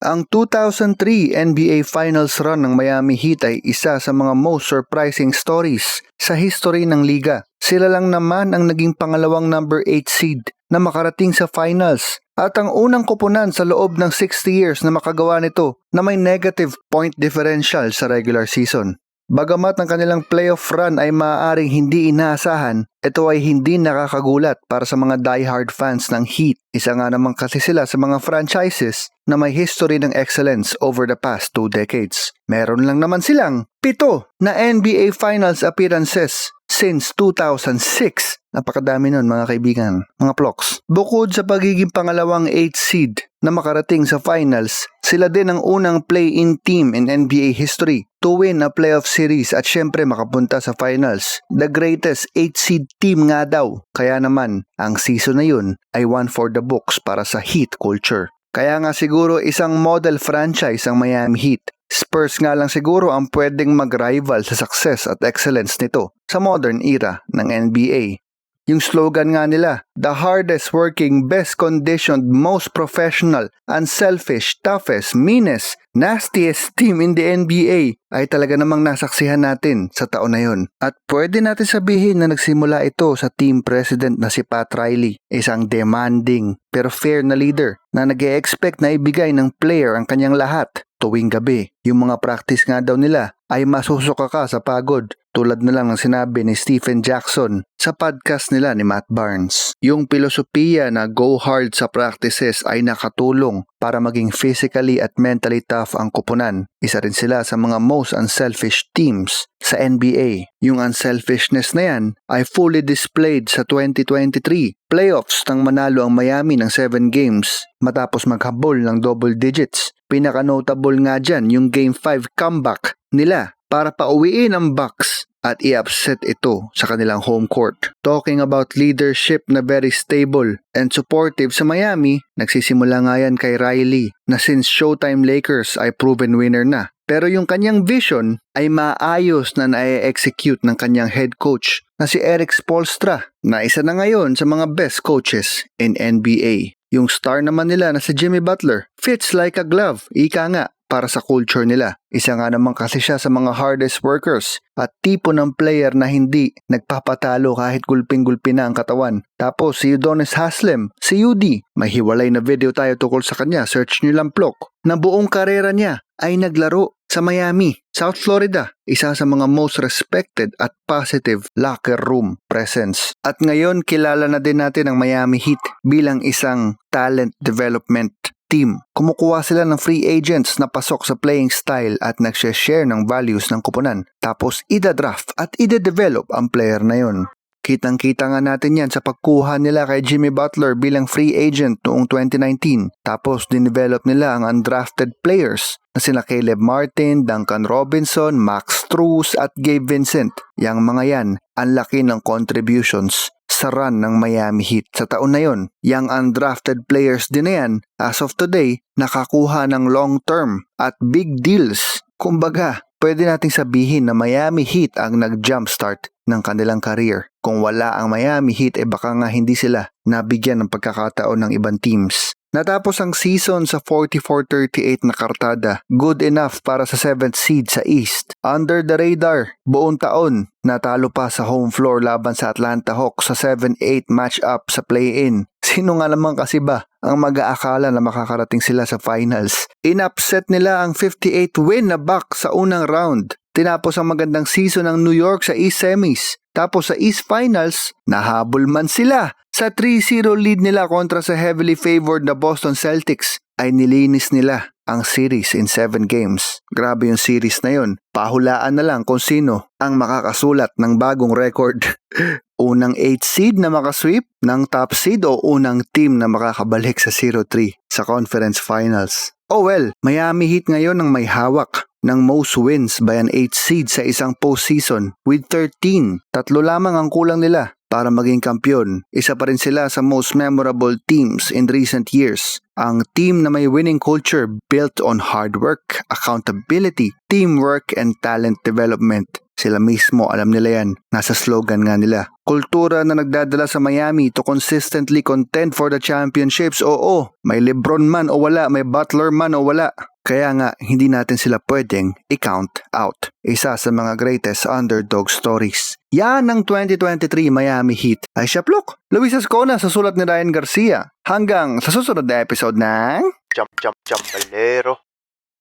Ang 2003 NBA Finals run ng Miami Heat ay isa sa mga most surprising stories sa history ng liga. Sila lang naman ang naging pangalawang number 8 seed na makarating sa finals at ang unang kupunan sa loob ng 60 years na makagawa nito na may negative point differential sa regular season. Bagamat ang kanilang playoff run ay maaaring hindi inaasahan, ito ay hindi nakakagulat para sa mga diehard fans ng Heat. Isa nga naman kasi sila sa mga franchises na may history ng excellence over the past two decades. Meron lang naman silang pito na NBA Finals appearances since 2006. Napakadami nun mga kaibigan, mga ploks. Bukod sa pagiging pangalawang 8 seed na makarating sa finals, sila din ang unang play-in team in NBA history to win a playoff series at syempre makapunta sa finals. The greatest 8 seed team nga daw. Kaya naman, ang season na yun ay one for the books para sa Heat culture. Kaya nga siguro isang model franchise ang Miami Heat. Spurs nga lang siguro ang pwedeng mag-rival sa success at excellence nito sa modern era ng NBA. Yung slogan nga nila, the hardest working, best conditioned, most professional, unselfish, toughest, meanest, nastiest team in the NBA ay talaga namang nasaksihan natin sa taon na yon. At pwede natin sabihin na nagsimula ito sa team president na si Pat Riley, isang demanding pero fair na leader na nag expect na ibigay ng player ang kanyang lahat tuwing gabi. Yung mga practice nga daw nila ay masusuka ka sa pagod tulad na lang ng sinabi ni Stephen Jackson sa podcast nila ni Matt Barnes. Yung filosofiya na go hard sa practices ay nakatulong para maging physically at mentally tough ang kupunan. Isa rin sila sa mga most unselfish teams sa NBA. Yung unselfishness na yan ay fully displayed sa 2023 playoffs nang manalo ang Miami ng 7 games matapos maghabol ng double digits. Pinaka-notable nga dyan yung Game 5 comeback nila para pauwiin ang Bucks at i-upset ito sa kanilang home court. Talking about leadership na very stable and supportive sa Miami, nagsisimula nga yan kay Riley na since Showtime Lakers ay proven winner na. Pero yung kanyang vision ay maayos na na-execute ng kanyang head coach na si Eric Spolstra na isa na ngayon sa mga best coaches in NBA. Yung star naman nila na si Jimmy Butler fits like a glove, ika nga, para sa culture nila. Isa nga naman kasi siya sa mga hardest workers at tipo ng player na hindi nagpapatalo kahit gulping-gulpi na ang katawan. Tapos si Udonis Haslem, si UD, may na video tayo tukol sa kanya, search nyo lang plok, na buong karera niya ay naglaro sa Miami, South Florida, isa sa mga most respected at positive locker room presence. At ngayon kilala na din natin ang Miami Heat bilang isang talent development team. Kumukuha sila ng free agents na pasok sa playing style at nagsashare ng values ng kupunan. Tapos ida-draft at ida-develop ang player na yon. Kitang-kita nga natin yan sa pagkuha nila kay Jimmy Butler bilang free agent noong 2019. Tapos dinevelop nila ang undrafted players na sina Caleb Martin, Duncan Robinson, Max Strus at Gabe Vincent. Yang mga yan, ang laki ng contributions sa run ng Miami Heat sa taon na yon. Yang undrafted players din na yan, as of today, nakakuha ng long term at big deals. Kumbaga, pwede nating sabihin na Miami Heat ang nag-jumpstart ng kanilang career. Kung wala ang Miami Heat, eh baka nga hindi sila nabigyan ng pagkakataon ng ibang teams. Natapos ang season sa 44-38 na kartada, good enough para sa 7th seed sa East. Under the radar, buong taon, natalo pa sa home floor laban sa Atlanta Hawks sa 7-8 matchup sa play-in. Sino nga naman kasi ba ang mag-aakala na makakarating sila sa finals? Inupset nila ang 58 win na back sa unang round. Tinapos ang magandang season ng New York sa East Semis. Tapos sa East Finals, nahabol man sila. Sa 3-0 lead nila kontra sa heavily favored na Boston Celtics ay nilinis nila ang series in 7 games. Grabe yung series na yun. Pahulaan na lang kung sino ang makakasulat ng bagong record. unang 8 seed na makasweep ng top seed o unang team na makakabalik sa 0-3 sa conference finals. Oh well, Miami Heat ngayon ang may hawak ng most wins by an 8 seed sa isang postseason with 13. Tatlo lamang ang kulang nila para maging kampyon. Isa pa rin sila sa most memorable teams in recent years. Ang team na may winning culture built on hard work, accountability, teamwork, and talent development. Sila mismo alam nila yan. Nasa slogan nga nila. Kultura na nagdadala sa Miami to consistently contend for the championships. Oo, may Lebron man o wala, may Butler man o wala. Kaya nga, hindi natin sila pwedeng i-count out. Isa sa mga greatest underdog stories. Yan ang 2023 Miami Heat. Ay siya pluk. Luis Ascona sa sulat ni Ryan Garcia. Hanggang sa susunod na episode ng... Jump, jump, jump, balero.